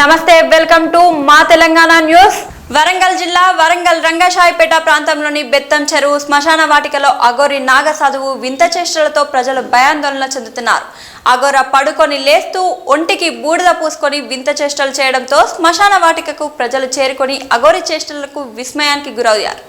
నమస్తే welcome to మా Telangana news. Warangal జిల్లా వరంగల్ రంగశాయిపేట ప్రాంతంలోని బెత్తం చెరువు శ్మశాన వాటికలో అగోరి నాగ సాధువు వింత చేష్టలతో ప్రజలు భయాందోళన చెందుతున్నారు. అగోర పడుకొని లేస్తూ ఒంటికి బూడిద పూసుకొని వింత చేష్టలు చేయడంతో శ్మశాన వాటికకు ప్రజలు చేరుకొని అగోరి చేష్టలకు విస్మయానికి గురయ్యారు.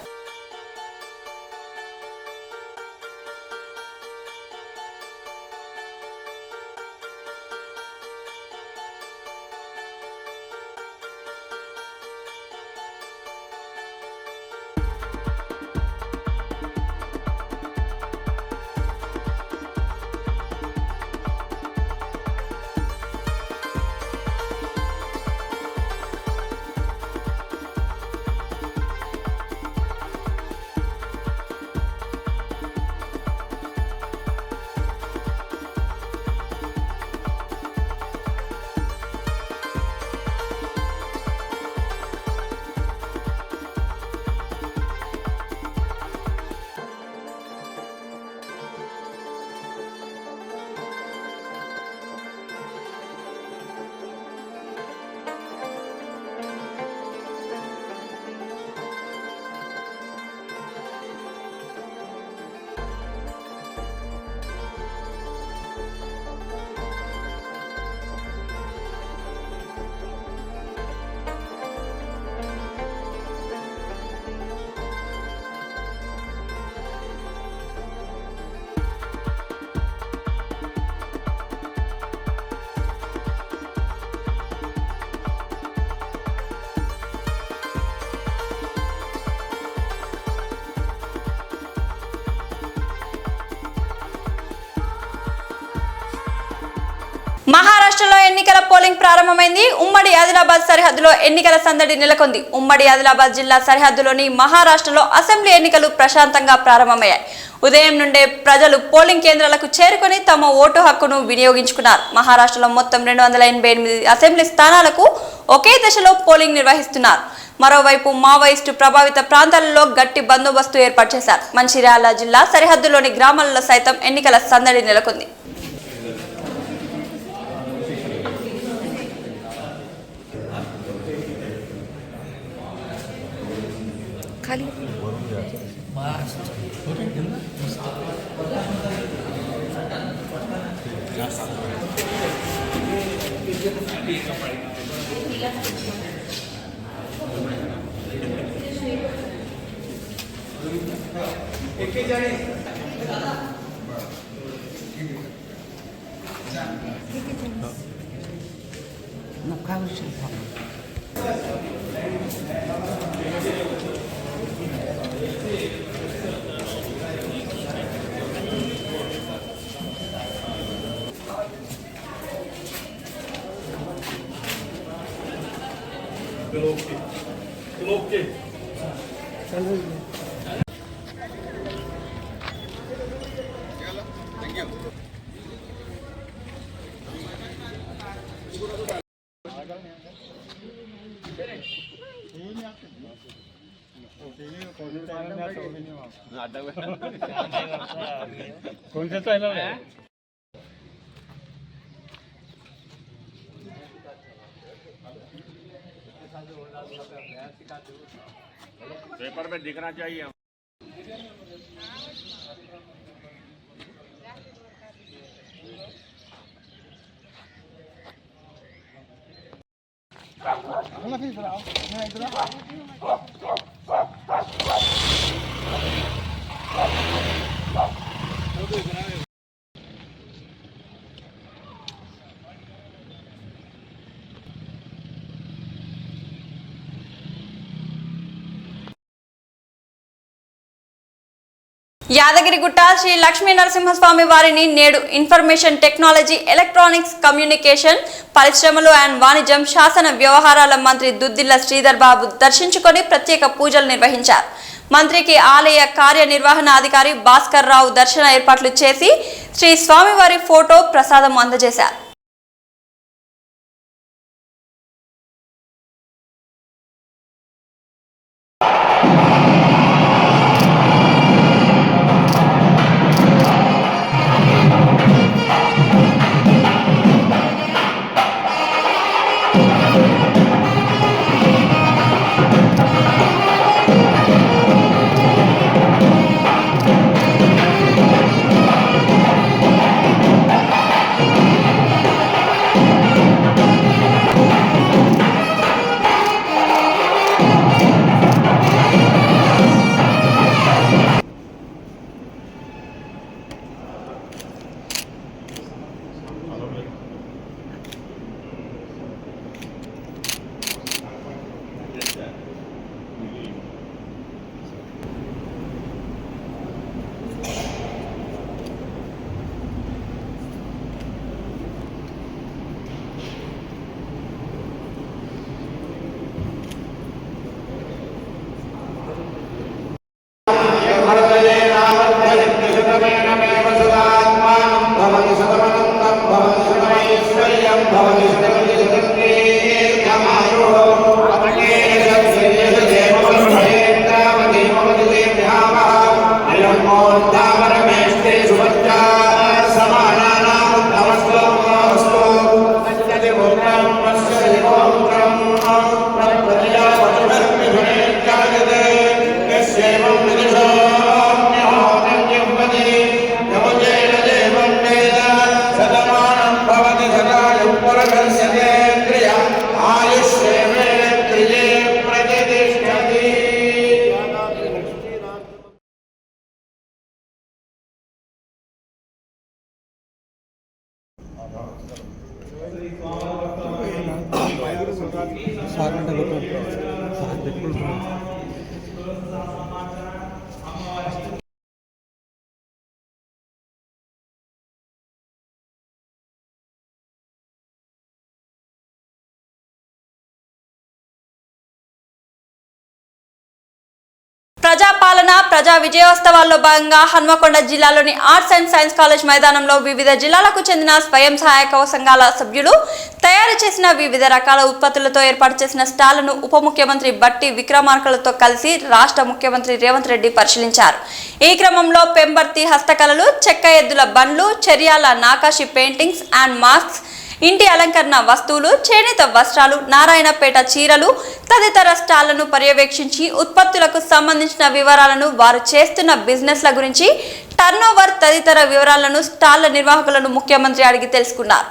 మహారాష్ట్రలో ఎన్నికల పోలింగ్ ప్రారంభమైంది. ఉమ్మడి ఆదిలాబాద్ సరిహద్దులో ఎన్నికల సందడి నెలకొంది. ఉమ్మడి ఆదిలాబాద్ జిల్లా సరిహద్దులోని మహారాష్ట్రలో అసెంబ్లీ ఎన్నికలు ప్రశాంతంగా ప్రారంభమయ్యాయి. ఉదయం నుండే ప్రజలు పోలింగ్ కేంద్రాలకు చేరుకొని తమ ఓటు హక్కును వినియోగించుకున్నారు. మహారాష్ట్రలో మొత్తం రెండు వందల ఎనభై ఎనిమిది అసెంబ్లీ స్థానాలకు ఒకే దశలో పోలింగ్ నిర్వహిస్తున్నారు. మరోవైపు మావోయిస్టు ప్రభావిత ప్రాంతాలలో గట్టి బందోబస్తు ఏర్పాటు చేశారు. మంచిర్యాల జిల్లా సరిహద్దులోని గ్రామాలలో సైతం ఎన్నికల సందడి నెలకొంది. नका विषय कोणत्या चॅनल आहे पेपर में दिखना चाहिए। Thank you. యాదగిరిగుట్ట శ్రీ లక్ష్మీ నరసింహస్వామి వారిని నేడు ఇన్ఫర్మేషన్ టెక్నాలజీ ఎలక్ట్రానిక్స్ కమ్యూనికేషన్ పరిశ్రమలు అండ్ వాణిజ్యం శాసన వ్యవహారాల మంత్రి దుద్దిల్ల శ్రీధర్ బాబు దర్శించుకొని ప్రత్యేక పూజలు నిర్వహించారు. మంత్రికి ఆలయ కార్యనిర్వహణాధికారి భాస్కర్ రావు దర్శన ఏర్పాట్లు చేసి శ్రీ స్వామివారి ఫోటో ప్రసాదం అందజేశారు. ప్రజాపాలన ప్రజా విజయోత్సవాల్లో భాగంగా హన్మకొండ జిల్లాలోని ఆర్ట్స్ అండ్ సైన్స్ కాలేజ్ మైదానంలో వివిధ జిల్లాలకు చెందిన స్వయం సహాయక సంఘాల సభ్యులు తయారు చేసిన వివిధ రకాల ఉత్పత్తులతో ఏర్పాటు చేసిన స్టాళ్ళను ఉప ముఖ్యమంత్రి బట్టి విక్రమార్కలతో కలిసి రాష్ట్ర ముఖ్యమంత్రి రేవంత్ రెడ్డి పరిశీలించారు. ఈ క్రమంలో పెంబర్తి హస్తకళలు చెక్క ఎద్దుల బండ్లు Cheriyal Nakashi paintings and masks ఇంటి అలంకరణ వస్తువులు చేనేత వస్త్రాలు నారాయణపేట చీరలు తదితర స్టాళ్ళను పర్యవేక్షించి ఉత్పత్తులకు సంబంధించిన వివరాలను వారు చేస్తున్న బిజినెస్ల గురించి టర్నోవర్ తదితర వివరాలను స్టాళ్ళ నిర్వాహకులను ముఖ్యమంత్రి అడిగి తెలుసుకున్నారు.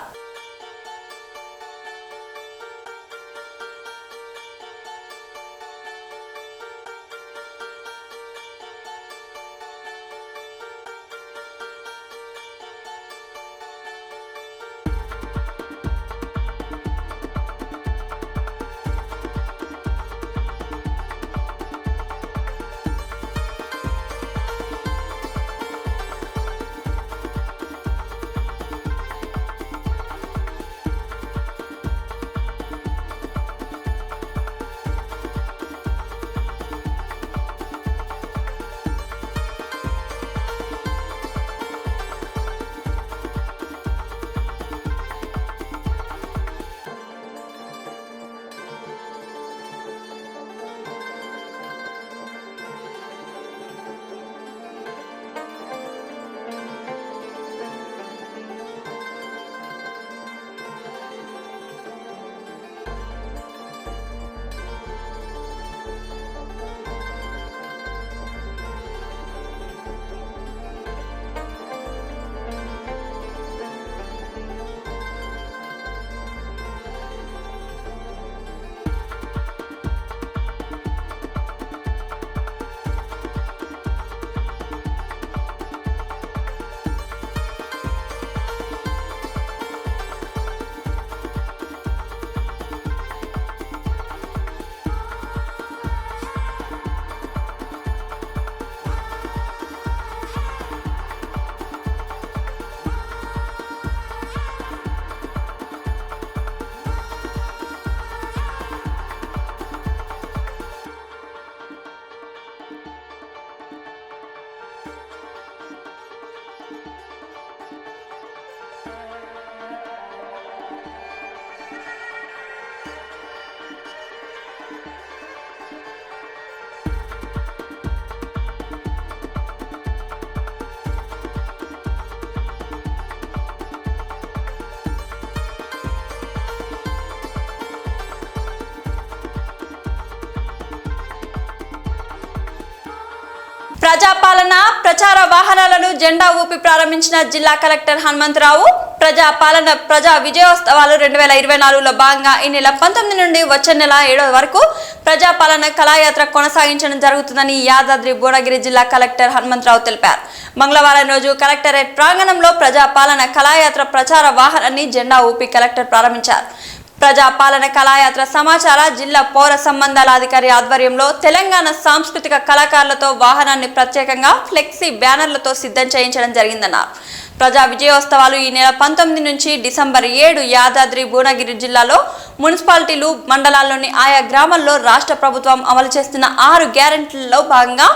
ప్రజాపాలన ప్రచార వాహనాలను జెండా ఊపి ప్రారంభించిన జిల్లా కలెక్టర్ హనుమంతరావు ప్రజాపాలన ప్రజా విజయోత్సవాలు రెండు వేల ఇరవై నాలుగులో భాగంగా ఈ నెల పంతొమ్మిది నుండి వచ్చే నెల ఏడో వరకు ప్రజాపాలన కళాయాత్ర కొనసాగించడం జరుగుతుందని యాదాద్రి భువనగిరి జిల్లా కలెక్టర్ హనుమంతరావు తెలిపారు. మంగళవారం రోజు కలెక్టరేట్ ప్రాంగణంలో ప్రజాపాలన కళాయాత్ర ప్రచార వాహనాన్ని జెండా ఊపి కలెక్టర్ ప్రారంభించారు. ప్రజాపాలన కళాయాత్ర సమాచార జిల్లా పౌర సంబంధాల అధికారి ఆధ్వర్యంలో తెలంగాణ సాంస్కృతిక కళాకారులతో వాహనాన్ని ప్రత్యేకంగా ఫ్లెక్సీ బ్యానర్లతో సిద్ధం చేయించడం జరిగిందన్నారు. ప్రజా విజయోత్సవాలు ఈ నెల పంతొమ్మిది నుంచి డిసెంబర్ ఏడు యాదాద్రి భువనగిరి జిల్లాలో మున్సిపాలిటీలు మండలాల్లోని ఆయా గ్రామాల్లో రాష్ట్ర ప్రభుత్వం అమలు చేస్తున్న ఆరు గ్యారెంటీలలో భాగంగా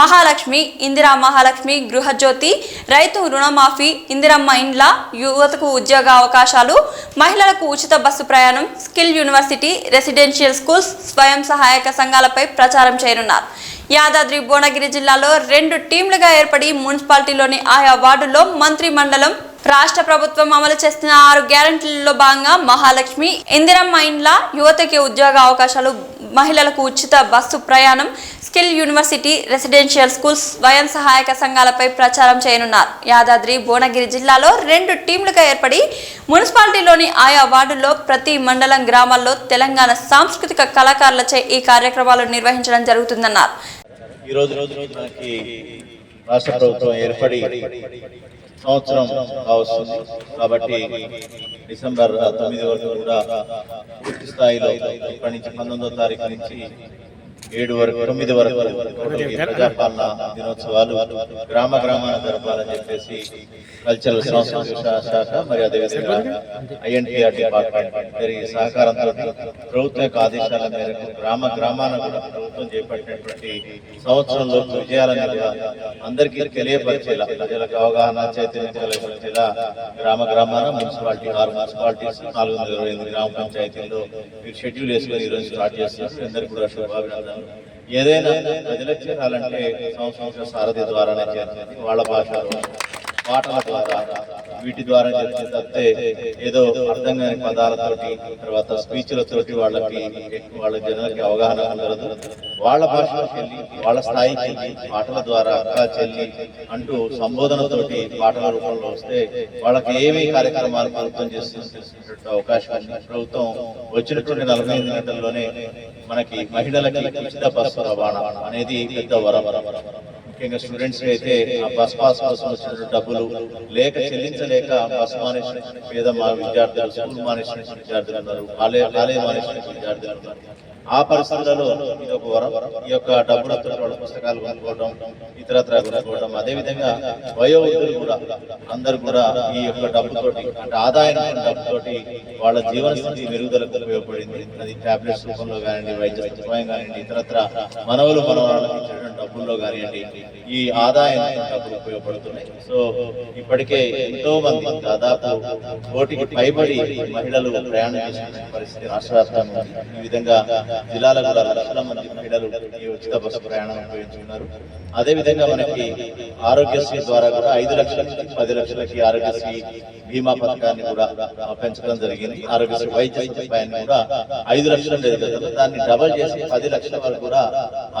మహాలక్ష్మి ఇందిరా మహాలక్ష్మి గృహజ్యోతి రైతు రుణమాఫీ ఇందిరమ్మ ఇండ్ల యువతకు ఉద్యోగ అవకాశాలు మహిళలకు ఉచిత బస్సు ప్రయాణం స్కిల్ యూనివర్సిటీ రెసిడెన్షియల్ స్కూల్స్ స్వయం సహాయక సంఘాలపై ప్రచారం చేయనున్నారు. యాదాద్రి భువనగిరి జిల్లాలో రెండు టీంలుగా ఏర్పడి మున్సిపాలిటీలోని ఆయా వార్డుల్లో మంత్రి మండలం రాష్ట్ర ప్రభుత్వం అమలు చేస్తున్న ఆరు గ్యారంటీలలో భాగంగా మహాలక్ష్మి ఇందిరమ్మ ఇండ్ల యువతకి ఉద్యోగ అవకాశాలు మహిళలకు ఉచిత బస్సు ప్రయాణం స్కిల్ యూనివర్సిటీ రెసిడెన్షియల్ స్కూల్స్ స్వయం సహాయక సంఘాలపై ప్రచారం చేయనున్నారు. యాదాద్రి భువనగిరి జిల్లాలో రెండు టీంలుగా ఏర్పడి మున్సిపాలిటీలోని ఆయా వార్డుల్లో ప్రతి మండలం గ్రామాల్లో తెలంగాణ సాంస్కృతిక కళాకారులచే ఈ కార్యక్రమాలు నిర్వహించడం జరుగుతుందన్నారు. ఈ రోజు రోజు మనకి రాష్ట్ర ప్రభుత్వం ఏర్పడి సంవత్సరం కావస్తుంది. కాబట్టి డిసెంబర్ తొమ్మిది వరకు కూడా పూర్తి స్థాయిలో ఇప్పటి నుంచి పంతొమ్మిదో తారీఖు నుంచి ఏడు వరకు తొమ్మిది వరకు ప్రజాపాలన దినోత్సవాలు గ్రామ గ్రామాన జరపాలని చెప్పేసి కల్చరల్ శాఖ మరి అదేవిధంగా ఐఎన్టీఆర్ డిపార్ట్మెంట్ సహకారంతో ప్రభుత్వ యొక్క ఆదేశాల మేరకు గ్రామ గ్రామాన కూడా ప్రభుత్వం చేపట్టినటువంటి సంవత్సరంలో విజయాలను కూడా అందరికీ తెలియపరిచేలా ప్రజలకు అవగాహన చైతన్యం కలిగించేలా గ్రామ గ్రామాన మున్సిపాలిటీ ఆరు మున్సిపాలిటీస్ నాలుగు వందల ఇరవై ఎనిమిది గ్రామ పంచాయతీల్లో మీరు షెడ్యూల్ వేసుకొని ఈరోజు స్టార్ట్ చేస్తున్నారు. అందరికీ కూడా శుభాభినందనలు. ఏదైనా ప్రజలకు చేరాలంటే సంవత్సరం సారథి ద్వారానే చేస్తుంది వాళ్ళ భాష పాటల ద్వారా. వీటి ద్వారా చెప్తే తప్పితే ఏదో అర్థం కాని పదాలతోటి తర్వాత స్పీచ్లతోటి వాళ్ళకి వాళ్ళ జనాలకి అవగాహన ఉండదు వాళ్ళ భాషలోకి వెళ్ళి వాళ్ళ స్థాయికి పాటల ద్వారా అక్క చెల్లి అంటూ సంబోధనతోటి పాటల రూపంలో వస్తే వాళ్ళకి ఏమి కార్యక్రమాలు ప్రభుత్వం చేస్తున్నటువంటి అవకాశం ప్రభుత్వం వచ్చినటువంటి నలభై ఐదు గంటల్లోనే మనకి మహిళలకి ఉచిత బస్సు రవాణా అనేది పెద్ద వరం. ముఖ్యంగా స్టూడెంట్స్ అయితే ఆ బస్ పాస్ కోసం వచ్చిన డబ్బులు లేక చెల్లించలేక బస్ మానేసిన పేద మా విద్యార్థులు స్కూల్ మానేసిన విద్యార్థులు ఉన్నారు. కాలేజ్ కాలేజ్ మానేసిన విద్యార్థులు ఉన్నారు. ఆ పరిస్థితులలో ఇది ఒక వరం ఈ యొక్క డబ్బులతో వాళ్ళ పుస్తకాలు కొనుక్కోవడం ఇతరత్ర కొనుక్కోవడం అదే విధంగా వయోవృద్ధులు కూడా అందరు కూడా ఈ యొక్క డబ్బుతోటి అంటే ఆదాయం డబ్బుతోటి వాళ్ళ జీవన స్థితి మెరుగుదలకు ఉపయోగపడింది. అది టాబ్లెట్స్ రూపంలో కానివ్వండి వైద్య సదుపాయం కానివ్వండి ఇతరత్ర మనవలు మనవరాళ్ళకి ఇచ్చిన డబ్బుల్లో కానివ్వండి ఈ ఆదాయం డబ్బులు ఉపయోగపడుతున్నాయి. సో ఇప్పటికే ఎంతో మంది దాదాపు కోటికి పైబడి మహిళలు ప్రయాణం చేసిన పరిస్థితి రాష్ట్ర వ్యాప్తంగా ఈ విధంగా జిల్లాల కూడా లక్షల మంది మహిళలు ఈ ఉచిత బస్సు ప్రయాణం ఉపయోగించుకున్నారు అదే విధంగా మనకి ఆరోగ్యశ్రీ ద్వారా కూడా ఐదు లక్షల నుంచి పది లక్షలకి ఆరోగ్యశ్రీ బీమా పథకాన్ని కూడా పెంచడం జరిగింది. ఆరోగ్యశ్రీ వైద్య సదుపాయాన్ని కూడా ఐదు లక్షలు లేదు. దాన్ని డబల్ చేసి పది లక్షల వరకు కూడా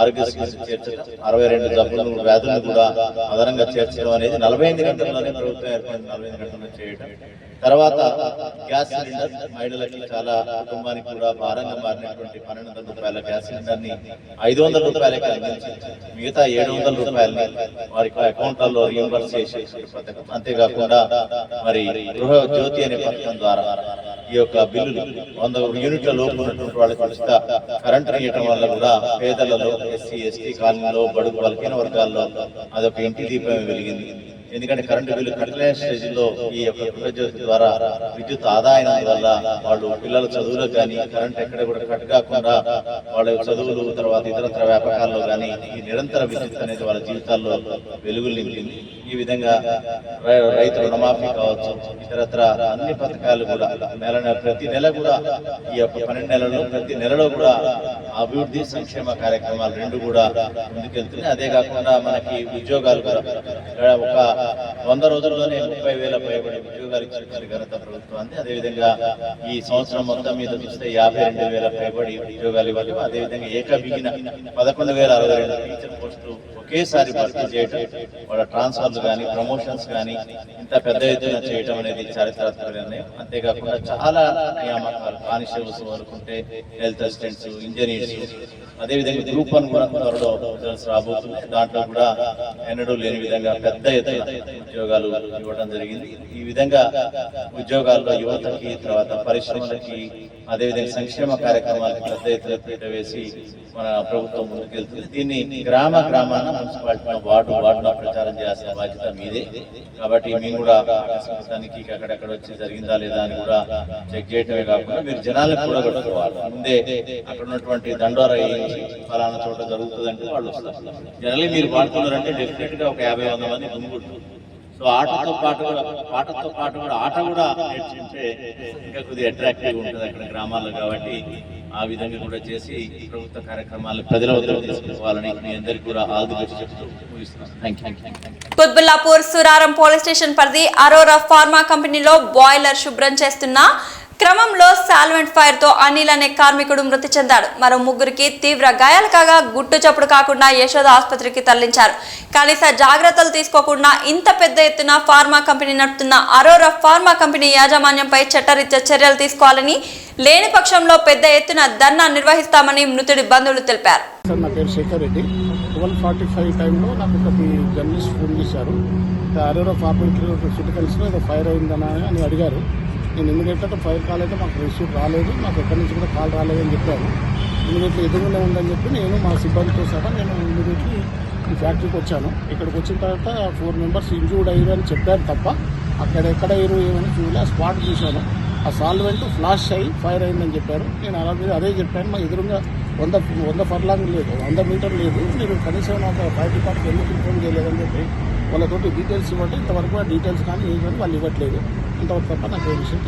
ఆరోగ్యశ్రీ చేర్చడం అరవై రెండు జబ్బులు వ్యాధులను కూడా అదనంగా చేర్చడం అనేది నలభై ఎనిమిది గంటల్లోనే ప్రభుత్వం ఏర్పడింది నలభై ఎనిమిది గంటల్లో చేయడం. తర్వాత గ్యాస్ సిలిండర్ మహిళలకి చాలా కుటుంబానికి కూడా భారంగా మారినటువంటి పన్నెండు వందల రూపాయల గ్యాస్ సిలిండర్ని ఐదు వందల రూపాయలకి అందించి మిగతా ఏడు వందల రూపాయలని వారి అకౌంట్లలో రీఎంబర్స్ చేసే పథకం అంతేకాకుండా మరి గృహ జ్యోతి అనే పథకం ద్వారా ఈ యొక్క బిల్లులు వంద యూనిట్ల లోపు ఉన్నటువంటి వాళ్ళకి ఉచిత కరెంట్ ఇవ్వటం వల్ల కూడా పేదలలో ఎస్సీ ఎస్టీ కాలనీలో బడుగు బలహీన వర్గాల్లో అదొక ఇంటి దీపం వెలిగింది. ఎందుకంటే కరెంటు బిల్లు కట్టలేని స్టేజ్లో ఈ యొక్క గృహజ్యోతి ద్వారా విద్యుత్ ఆదాయం వల్ల వాళ్ళు పిల్లల చదువులకు కానీ కరెంట్ ఎక్కడ కూడా కట్ కాకుండా వాళ్ళ చదువులు తర్వాత ఇతరత్ర వ్యాపకాల్లో కానీ ఈ నిరంతర విద్యుత్ అనేది వాళ్ళ జీవితాల్లో వెలుగులు నింపింది. ఈ విధంగా రైతు రుణమాఫీ కావచ్చు ఇతరత్ర అన్ని పథకాలు కూడా నెల ప్రతి నెల కూడా ఈ యొక్క పన్నెండు నెలల్లో ప్రతి నెలలో కూడా అభివృద్ధి సంక్షేమ కార్యక్రమాలు రెండు కూడా ముందుకెళ్తున్నాయి. అదే కాకుండా మనకి ఉద్యోగాలు కూడా ఒక వంద రోజుల్లోనే ముప్పై వేల పైబడి ఉద్యోగాలు ఇచ్చిన ఘనత ప్రభుత్వాన్ని. అదేవిధంగా ఈ సంవత్సరం మొత్తం మీద చూస్తే యాభై రెండు వేల పైబడి ఉద్యోగాలు ఇవ్వాలి అదేవిధంగా ఏకబిగిన పదకొండు వేల అరవై రెండు టీచర్ పోస్టులు ఒకేసారి భర్తీ చేయడం వాళ్ళ ట్రాన్స్ఫర్లు కానీ ప్రమోషన్స్ కానీ ఇంత పెద్ద ఎత్తున చేయడం అనేది చారిత్రాత్మక నిర్ణయం. అంతేకాకుండా చాలా నియామకాలు కానిస్టేబుల్స్ వరకుంటే హెల్త్ అసిస్టెంట్స్ ఇంజనీర్స్ అదేవిధంగా గ్రూప్ వన్ కూడా త్వరలో రాబోతుంది దాంట్లో కూడా ఎన్నడూ లేని విధంగా పెద్ద ఎత్తున ఉద్యోగాలు ఇవ్వడం జరిగింది. ఈ విధంగా ఉద్యోగాల్లో యువతకి తర్వాత పరిశ్రమలకి అదేవిధంగా సంక్షేమ కార్యక్రమాలకు పెద్ద ఎత్తున పీట వేసి మన ప్రభుత్వం ముందుకెళ్తుంది. దీన్ని గ్రామ గ్రామాన మున్సిపాలిటీ వార్డు వార్డులో ప్రచారం చేయాల్సిన బాధ్యత మీదే. కాబట్టి మేము కూడా ఆకస్మికానికి అక్కడెక్కడ వచ్చి జరిగిందా లేదా అని కూడా చెక్ చేయటమే కాకుండా మీరు జనాలకు కూడా ముందే అక్కడ ఉన్నటువంటి దండోరా ఫలానా చోట జరుగుతుంది అంటే వాళ్ళు వస్తారు. జనరల్లీ మీరు పాడుతున్నారంటే డెఫినెట్గా ఒక యాభై వంద మంది గుమ్ముకుంటారు సో ఆటతో పాటు కూడా పాటతో పాటు కూడా ఆట కూడా నేర్చుకుంటే ఇంకా కొద్దిగా అట్రాక్టివ్ ఉంటుంది అక్కడ గ్రామాల్లో కాబట్టి ఆ విధంగా కూడా చేసి ప్రభుత్వ కార్యక్రమాలు ప్రజల వద్దకు తీసుకుపోవాలని మీ అందరికీ కూడా ఆల్ ది బెస్ట్ చెప్తూ కుత్బుల్లాపూర్ సురారం పోలీస్ స్టేషన్ పరిధి అరోరా ఫార్మా కంపెనీలో బాయిలర్ శుభ్రం చేస్తున్న క్రమంలో సాల్వెంట్ ఫైర్తో అనిల్ అనే కార్మికుడు మృతి చెందాడు. మరో ముగ్గురికి తీవ్ర గాయాలు కాగా గుట్టు చప్పుడు కాకుండా యశోద ఆసుపత్రికి తరలించారు. కనీస జాగ్రత్తలు తీసుకోకుండా ఇంత పెద్ద ఎత్తున ఫార్మా కంపెనీ నడుపుతున్న అరోరా ఫార్మా కంపెనీ యాజమాన్యంపై చట్టరీత్యా చర్యలు తీసుకోవాలని లేని పక్షంలో పెద్ద ఎత్తున ధర్నా నిర్వహిస్తామని మృతుడి బంధువులు తెలిపారు. నా పేరు Shekhar Reddy. Twelve forty five టైంలో నాకు జర్నలిస్ట్ ఫోన్ చేశారు. ఏదో ఫైర్ అయిందనా అని అడిగారు. నేను ఎందుకంటే ఫైర్ కాల్ అయితే మాకు రిసీవ్ రాలేదు నాకు ఎక్కడి నుంచి కూడా కాల్ రాలేదని చెప్పాను ఇమీడియట్లీ ఎదురుగానే ఉందని చెప్పి నేను మా సిబ్బందితో సహా నేను ఇమీడియట్లీ ఈ ఫ్యాక్టరీకి వచ్చాను. ఇక్కడికి వచ్చిన తర్వాత ఫోర్ మెంబర్స్ ఇంజూర్డ్ అయ్యారు అని చెప్పారు తప్ప అక్కడ ఎక్కడ అయ్యారు ఏమని చూడలే ఆ స్పాట్ చూశాను. ఆ సాల్వెంట్ ఫ్లాష్ అయ్యి ఫైర్ అయిందని చెప్పారు. నేను అలా మీద అదే చెప్పాను మా ఎదురుగా వంద వంద ఫర్లాంగ్ లేదు వంద మీటర్ లేదు. మీరు కనీసం నాకు ఫైర్ డిపార్ట్మెంట్ ఎందుకు ఇన్ఫార్మ్ చేయలేదని చెప్పి వాళ్ళతోటి డీటెయిల్స్ ఇవ్వండి. ఇంతవరకు ఆ డీటెయిల్స్ కానీ ఏం కానీ వాళ్ళు ఇవ్వట్లేదు. ఇంతవరకు తప్ప నాకు ఏ విషయం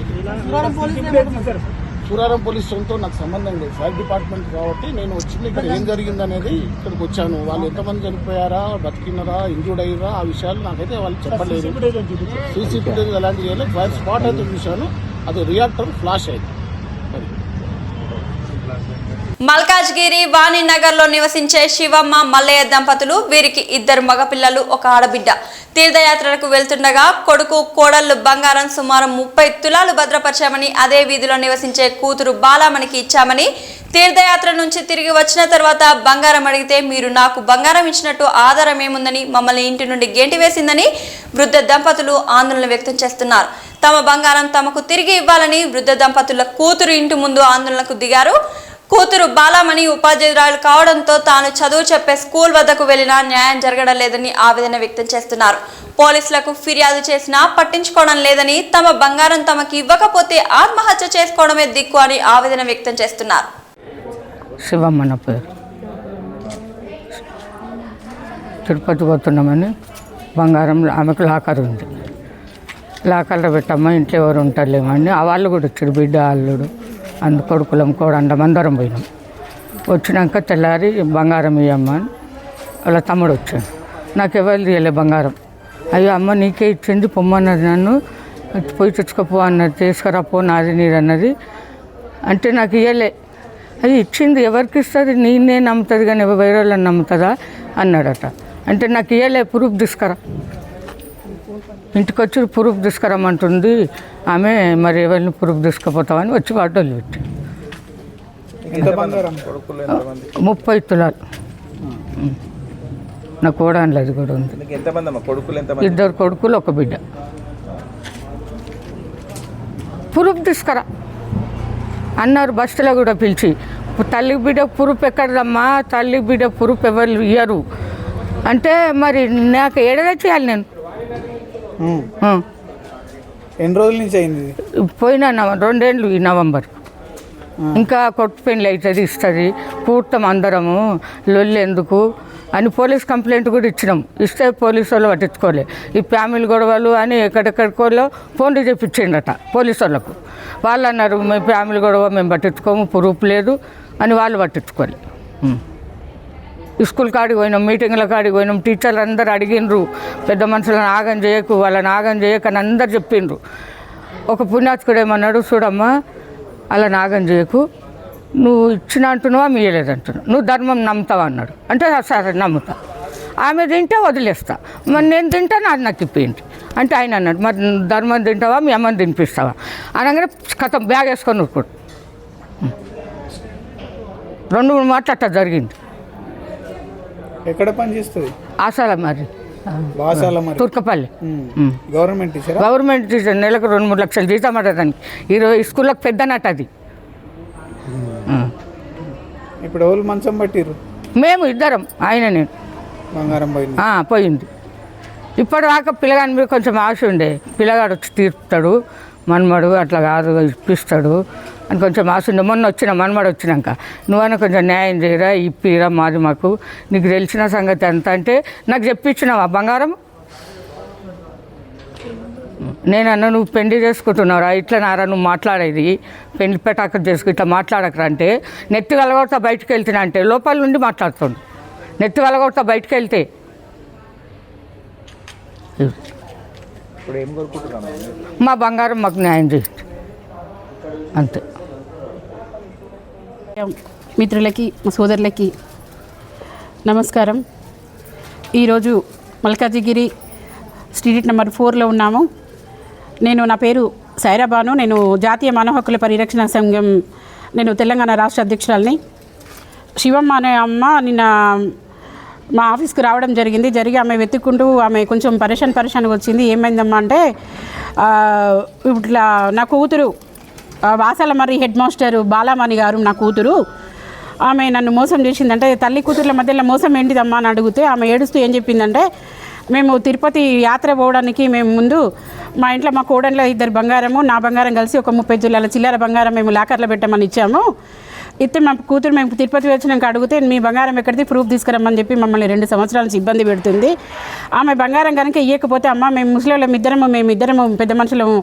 సూరారం పోలీస్ స్టేషన్తో నాకు సంబంధం లేదు. ఫైర్ డిపార్ట్మెంట్ కాబట్టి నేను వచ్చింది ఇక్కడ ఏం జరిగింది అనేది ఇక్కడికి వచ్చాను. వాళ్ళు ఎంతమంది చనిపోయారా బతికినారా ఇంజూర్డ్ అయ్యారా ఆ విషయాలు నాకైతే వాళ్ళు చెప్పలేదు. సీసీ ఫుటేజ్ అలాంటివి చేయలేదు. ఫైర్ స్పాట్ అయితే చూశాను. అది రియాక్టర్ ఫ్లాష్ అయింది. మల్కాజ్గిరి వాణినగర్లో నివసించే శివమ్మ మల్లయ్య దంపతులు వీరికి ఇద్దరు మగపిల్లలు ఒక ఆడబిడ్డ. తీర్థయాత్రలకు వెళ్తుండగా కొడుకు కోడళ్ళు బంగారం సుమారు ముప్పై తులాలు భద్రపరిచామని అదే వీధిలో నివసించే కూతురు బాలామణికి ఇచ్చామని తీర్థయాత్ర నుంచి తిరిగి వచ్చిన తర్వాత బంగారం అడిగితే మీరు నాకు బంగారం ఇచ్చినట్టు ఆధారం ఏముందని మమ్మల్ని ఇంటి నుండి గేంటి వేసిందని వృద్ధ దంపతులు ఆందోళన వ్యక్తం చేస్తున్నారు. తమ బంగారం తమకు తిరిగి ఇవ్వాలని వృద్ధ దంపతుల కూతురు ఇంటి ముందు ఆందోళనకు దిగారు. కూతురు బాలామణి ఉపాధ్యాయురాలు కావడంతో తాను చదువు చెప్పే స్కూల్ వద్దకు వెళ్ళినా న్యాయం జరగడం లేదని ఆవేదన వ్యక్తం చేస్తున్నారు. పోలీసులకు ఫిర్యాదు చేసినా పట్టించుకోవడం లేదని తమ బంగారం తమకి ఇవ్వకపోతే ఆత్మహత్య చేసుకోవడమే దిక్కు అని ఆవేదన వ్యక్తం చేస్తున్నారు. శివమ్మ పేరు. తిరుపతి పోతున్నామని బంగారం ఆమెకు లాకర్ ఉంది. లాకర్లో పెట్టమ్మా ఇంట్లో ఎవరు ఉంటారులేమని ఆ వాళ్ళు కూడా వచ్చారు బిడ్డ అల్లుడు. అందు కొడుకులం కోడండం అందరం పోయినాం. వచ్చినాక తెల్లారి బంగారం ఇవ్వమ్మ అని వాళ్ళ తమ్ముడు వచ్చాడు. నాకు ఎవరు తీయలే బంగారం. అయ్యో అమ్మ నీకే ఇచ్చింది పొమ్మన్నది నన్ను. పోయి తెచ్చుకోపో అన్నది తీసుకురా పో నాది నీది అన్నది. అంటే నాకు ఇయ్యలే. అది ఇచ్చింది ఎవరికి ఇస్తుంది? నేనే నమ్ముతుంది కానీ వేరే వాళ్ళని నమ్ముతుందా? అన్నాడట. అంటే నాకు ఇయ్యలే ప్రూఫ్ తీసుకురా. ఇంటికి వచ్చి ప్రూఫ్ తీసుకురమ్మంటుంది ఆమె మరి ఎవరిని ప్రూఫ్ తీసుకుపోతామని వచ్చి ఆటోలు పెట్టి. ముప్పై తులాలు. నా కోడన్లు అది కూడా ఉంది. ఇద్దరు కొడుకులు ఒక బిడ్డ. పురుపు తీసుకురా అన్నారు బస్సులో కూడా పిలిచి. తల్లి బిడ్డ పురుపు ఎక్కడదమ్మా? తల్లి బిడ్డ పురుపు ఎవరు ఇయ్యరు? అంటే మరి నాకు ఏడగా చేయాలి నేను. ఎన్ని రోజుల నుంచి అయింది? పోయిన రెండేళ్ళు ఈ నవంబర్. ఇంకా కొట్టు పెళ్ళి అవుతుంది ఇస్తుంది. కూర్తాం అందరము లొల్లి ఎందుకు? అని పోలీస్ కంప్లైంట్ కూడా ఇచ్చినాం. ఇస్తే పోలీసు వాళ్ళు పట్టించుకోలే. ఈ ఫ్యామిలీ గొడవలు అని ఎక్కడెక్కడికోలో ఫోన్లు చెప్పించిండట పోలీసు వాళ్ళకు. వాళ్ళు అన్నారు మీ ఫ్యామిలీ గొడవ మేము పట్టించుకోము ప్రూఫ్ లేదు అని వాళ్ళు పట్టించుకోలే. స్కూల్ కాడికి పోయినాం మీటింగ్ల కాడికి పోయినాం టీచర్లు అందరు అడిగినరు పెద్ద మనుషులను ఆగం చేయకు వాళ్ళని ఆగం చేయకు అని అందరు చెప్పిండ్రు. ఒక పుణ్యాత్కుడు ఏమన్నాడు చూడమ్మా అలా నాగం చేయకు. నువ్వు ఇచ్చిన అంటున్నావా మీయలేదు అంటున్నావు నువ్వు ధర్మం నమ్ముతావా? అన్నాడు. అంటే సరే నమ్ముతా. ఆమె తింటే వదిలేస్తా. మరి నేను తింటా నాది నాకు ఇప్పింది అంటే ఆయన అన్నాడు మరి ధర్మం తింటావా మీ అమ్మని తినిపిస్తావా? అనగానే కథం బ్యాగ్ వేసుకొని ఊరుకోడు. రెండు మూడు మాటలు అట్లా జరిగింది. ఎక్కడ పని చేస్తుంది? ఆశాల మరి. తుర్కపల్లి. గవర్నమెంట్ టీచరా గవర్నమెంట్ టీచర్ నెలకు రెండు మూడు లక్షలు జీతం దానికి. ఇరవై స్కూళ్ళకి పెద్దనట అది. ఉమ్. ఇప్పుడు ఎవరు మంచం పట్టిర్రు? మేము ఇద్దరం ఆయన నేను బంగారం పోయింది. పోయింది. ఇప్పటిదాకా పిల్లగాని మీద కొంచెం ఆశ ఉండే. పిల్లగాడు వచ్చి తీర్పుతాడు మన్మడు అట్లా కాదు ఇప్పిస్తాడు. అని కొంచెం ఆశ మొన్న వచ్చిన మన్మడు వచ్చినాక నువ్వైనా కొంచెం న్యాయం చేయరా ఇప్పిరా మాది మాకు. నీకు తెలిసిన సంగతి ఎంత అంటే నాకు చెప్పించినావా బంగారం? నేను అన్న నువ్వు పెళ్ళి చేసుకుంటున్నారా ఇట్లా నారా నువ్వు మాట్లాడేది. పెళ్ళి పెటాక చేసుకు ఇట్లా మాట్లాడకరా అంటే నెత్తి కలగొడతా బయటకు వెళ్తున్నా అంటే లోపల నుండి మాట్లాడుతుండు. నెత్తి కలగొడతా బయటకు వెళ్తే. మా బంగారం మాకు న్యాయం చేయండి అంతే. మిత్రులకి మా సోదరులకి నమస్కారం. ఈరోజు మల్కాజిగిరి స్ట్రీట్ నెంబర్ ఫోర్లో ఉన్నాము. నేను నా పేరు సైరాబాను. నేను జాతీయ మానవ హక్కుల పరిరక్షణ సంఘం నేను తెలంగాణ రాష్ట్ర అధ్యక్షురాలని. శివమ్మ అనే అమ్మ నిన్న మా ఆఫీస్కి రావడం జరిగింది. జరిగి ఆమె వెతుక్కుంటూ ఆమె కొంచెం పరేషాన్ పరేషాన్గా వచ్చింది. ఏమైందమ్మా అంటే ఇట్లా నా కూతురు వాసలమర్రి హెడ్ మాస్టర్ బాలామణి గారు నా కూతురు. ఆమె నన్ను మోసం చేసిందంటే తల్లి కూతుర్ల మధ్యలో మోసం ఏంటిదమ్మా అని అడిగితే ఆమె ఏడుస్తూ ఏం చెప్పిందంటే మేము తిరుపతి యాత్ర పోవడానికి మేము ముందు మా ఇంట్లో మా కోడన్లో ఇద్దరు బంగారము నా బంగారం కలిసి ఒక ముప్పై తులాల చిల్లర బంగారం మేము లాకర్లో పెట్టమని ఇచ్చాము. ఇస్తే మా కూతురు మేము తిరుపతి వచ్చినాక అడిగితే మీ బంగారం ఎక్కడిది? ప్రూఫ్ తీసుకురమ్మని చెప్పి మమ్మల్ని రెండు సంవత్సరాల నుంచి ఇబ్బంది పెడుతుంది. ఆమె బంగారం కనుక ఇవ్వకపోతే అమ్మ మేము ముసలిళ్ళం ఇద్దరము మేము ఇద్దరము పెద్ద మనుషులము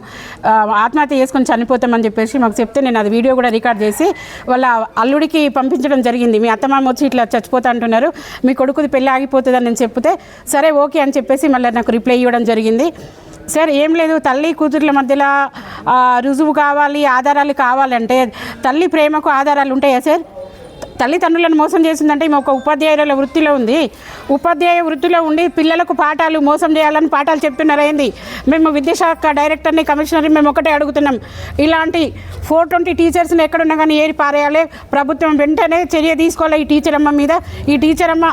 ఆత్మహత్య చేసుకొని చనిపోతామని చెప్పేసి మాకు చెప్తే నేను అది వీడియో కూడా రికార్డ్ చేసి వాళ్ళ అల్లుడికి పంపించడం జరిగింది. మీ అత్తమామ వచ్చి ఇట్లా చచ్చిపోతా అంటున్నారు. మీ కొడుకుది పెళ్ళి ఆగిపోతుందని నేను చెప్తే సరే ఓకే అని చెప్పేసి మళ్ళీ నాకు రిప్లై ఇవ్వడం జరిగింది. సార్ ఏం లేదు. తల్లి కూతుర్ల మధ్యలో రుజువు కావాలి ఆధారాలు కావాలంటే తల్లి ప్రేమకు ఆధారాలు ఉంటాయా సార్? తల్లిదండ్రులను మోసం చేసిందంటే ఈమె ఒక ఉపాధ్యాయుల వృత్తిలో ఉంది. ఉపాధ్యాయ వృత్తిలో ఉండి పిల్లలకు పాఠాలు మోసం చేయాలని పాఠాలు చెప్తున్నారైంది మేము విద్యాశాఖ డైరెక్టర్ని కమిషనర్ని మేము ఒకటే అడుగుతున్నాం. ఇలాంటి ఫోర్ ట్వంటీ టీచర్స్ని ఎక్కడున్నా కానీ ఏరి పారేయాలి. ప్రభుత్వం వెంటనే చర్య తీసుకోవాలి ఈ టీచర్ అమ్మ మీద. ఈ టీచర్ అమ్మ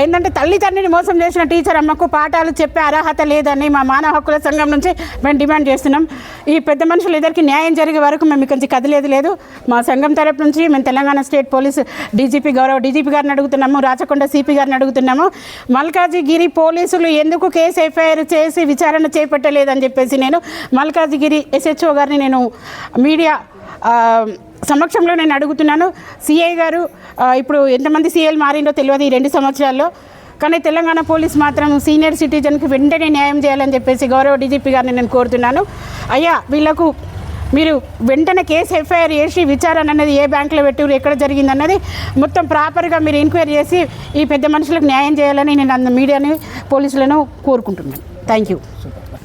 ఏంటంటే తల్లిదండ్రిని మోసం చేసిన టీచర్ అమ్మకు పాఠాలు చెప్పే అర్హత లేదని మా మానవ హక్కుల సంఘం నుంచి మేము డిమాండ్ చేస్తున్నాం. ఈ పెద్ద మనుషులు ఇద్దరికి న్యాయం జరిగే వరకు మేము ఇక్కడి నుంచి కదిలేదు లేదు. మా సంఘం తరపు నుంచి మేము తెలంగాణ స్టేట్ పోలీస్ డీజీపీ గౌరవ డీజీపీ గారిని అడుగుతున్నాము రాచకొండ సిపి గారిని అడుగుతున్నాము. మల్కాజిగిరి పోలీసులు ఎందుకు కేసు ఎఫ్ఐఆర్ చేసి విచారణ చేపట్టలేదని చెప్పేసి నేను మల్కాజిగిరి ఎస్హెచ్ఓ గారిని నేను మీడియా సమక్షంలో నేను అడుగుతున్నాను. సిఐ గారు ఇప్పుడు ఎంతమంది సీఏలు మారిందో తెలియదు ఈ రెండు సంవత్సరాల్లో. కానీ తెలంగాణ పోలీస్ మాత్రం సీనియర్ సిటిజన్కి వెంటనే న్యాయం చేయాలని చెప్పేసి గౌరవ డీజీపీ గారిని నేను కోరుతున్నాను. అయ్యా వీళ్ళకు మీరు వెంటనే కేసు ఎఫ్ఐఆర్ చేసి విచారణ అనేది ఏ బ్యాంకులో పెట్టారు ఎక్కడ జరిగింది అన్నది మొత్తం ప్రాపర్గా మీరు ఎంక్వైరీ చేసి ఈ పెద్ద మనుషులకు న్యాయం చేయాలని నేను అంద మీడియాని పోలీసులను కోరుకుంటున్నాను. థ్యాంక్ యూ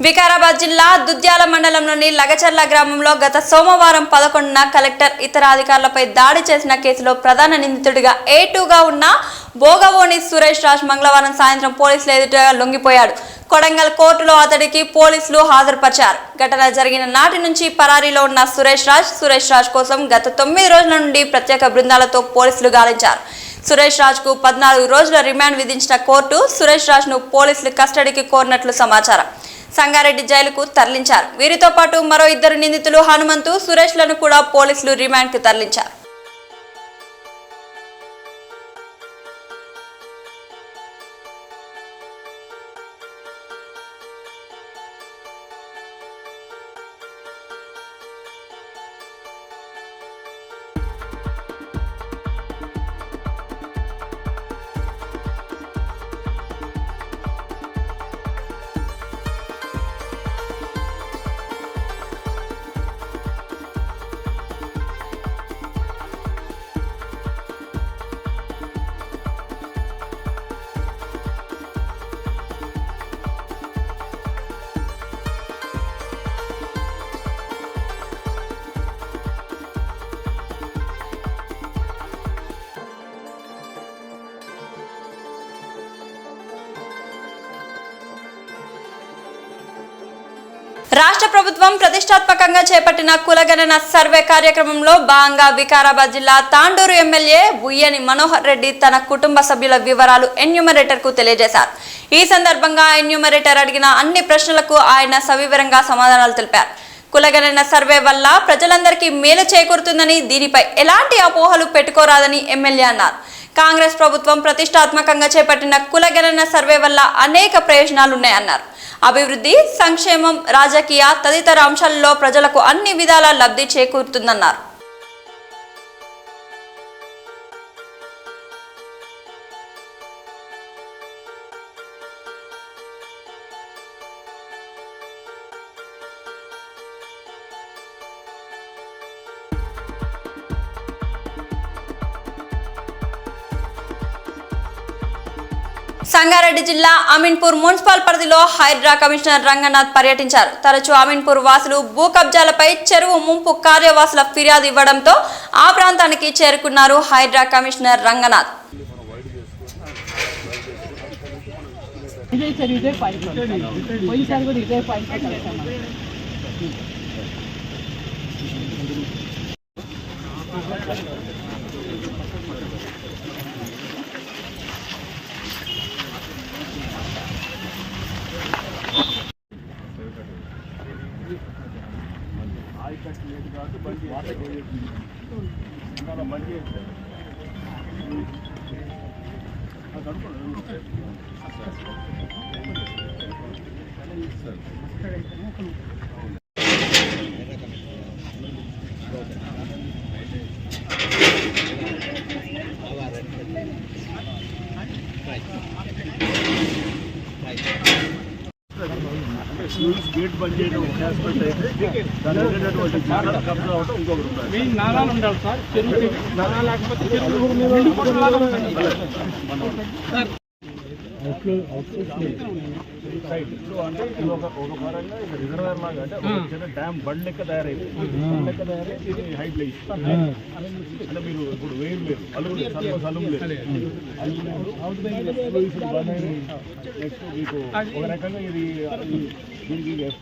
వికారాబాద్ జిల్లా దుద్యాల మండలంలోని లగచర్ల గ్రామంలో గత సోమవారం పదకొండున కలెక్టర్ ఇతర అధికారులపై దాడి చేసిన కేసులో ప్రధాన నిందితుడిగా ఏ టూగా ఉన్న భోగవోని సురేష్ రాజ్ మంగళవారం సాయంత్రం పోలీసులు ఎదుట లొంగిపోయాడు. కొడంగల్ కోర్టులో అతడికి పోలీసులు హాజరుపరిచారు. ఘటన జరిగిన నాటి నుంచి పరారీలో ఉన్న సురేష్ రాజ్ సురేష్ రాజ్ కోసం గత తొమ్మిది రోజుల నుండి ప్రత్యేక బృందాలతో పోలీసులు గాలించారు. సురేష్ రాజ్కు పద్నాలుగు రోజుల రిమాండ్ విధించిన కోర్టు సురేష్ రాజ్ను పోలీసులు కస్టడీకి కోరినట్లు సమాచారం. సంగారెడ్డి జైలుకు తరలించారు. వీరితో పాటు మరో ఇద్దరు నిందితులు హనుమంతు సురేష్లను కూడా పోలీసులు రిమాండ్కు తరలించారు. ప్రభుత్వం ప్రతిష్టాత్మకంగా చేపట్టిన కులగణన సర్వే కార్యక్రమంలో భాగంగా వికారాబాద్ జిల్లా తాండూరు ఎమ్మెల్యే బుయ్యని మనోహర్ రెడ్డి తన కుటుంబ సభ్యుల వివరాలు ఎన్యూమరేటర్కు తెలియజేశారు. ఈ సందర్భంగా ఎన్యూమరేటర్ అడిగిన అన్ని ప్రశ్నలకు ఆయన సవివరంగా సమాధానాలు తెలిపారు. కులగణన సర్వే వల్ల ప్రజలందరికీ మేలు చేకూరుతుందని దీనిపై ఎలాంటి అపోహలు పెట్టుకోరాదని ఎమ్మెల్యే అన్నారు. కాంగ్రెస్ ప్రభుత్వం ప్రతిష్టాత్మకంగా చేపట్టిన కులగణన సర్వే వల్ల అనేక ప్రయోజనాలున్నాయన్నారు. అభివృద్ధి సంక్షేమం రాజకీయ తదితర అంశాలలో ప్రజలకు అన్ని విధాల లబ్ధి చేకూరుతుందన్నారు. సంగారెడ్డి జిల్లా అమీన్పూర్ మున్సిపల్ పరిధిలో హైడ్రా కమిషనర్ రంగనాథ్ పర్యటించారు. తరచూ అమీన్పూర్ వాసులు భూ కబ్జాలపై చెరువు ముంపు కార్యవాసుల ఫిర్యాదు ఇవ్వడంతో ఆ ప్రాంతానికి చేరుకున్నారు Hydraa commissioner Ranganath. Sir gate బంద్ చేయడం ఒక ఆస్పెక్ట్ అయితే దాని వెళ్ళేటటువంటి నాలా కబ్జా అవడం ఇంకొకటి ఉంటుంది. నాలాలు ఉండాలి సార్. చెరువు నాలా లేకపోతే సైడ్ సో అంటే ఇది ఒక ఒక పరంగా ఇది రిజర్వేర్ లాగా అంటే ఒక చిన్న డ్యామ్ బండ్ లెక్క తయారైంది. బండ్ లెక్క తయారై ఇది హైట్లో ఇస్తుంది అంటే మీరు ఇప్పుడు వేరు లేదు అలుగు లేదు అలుగు నెక్స్ట్ మీకు ఒక రకంగా ఇది దీనికి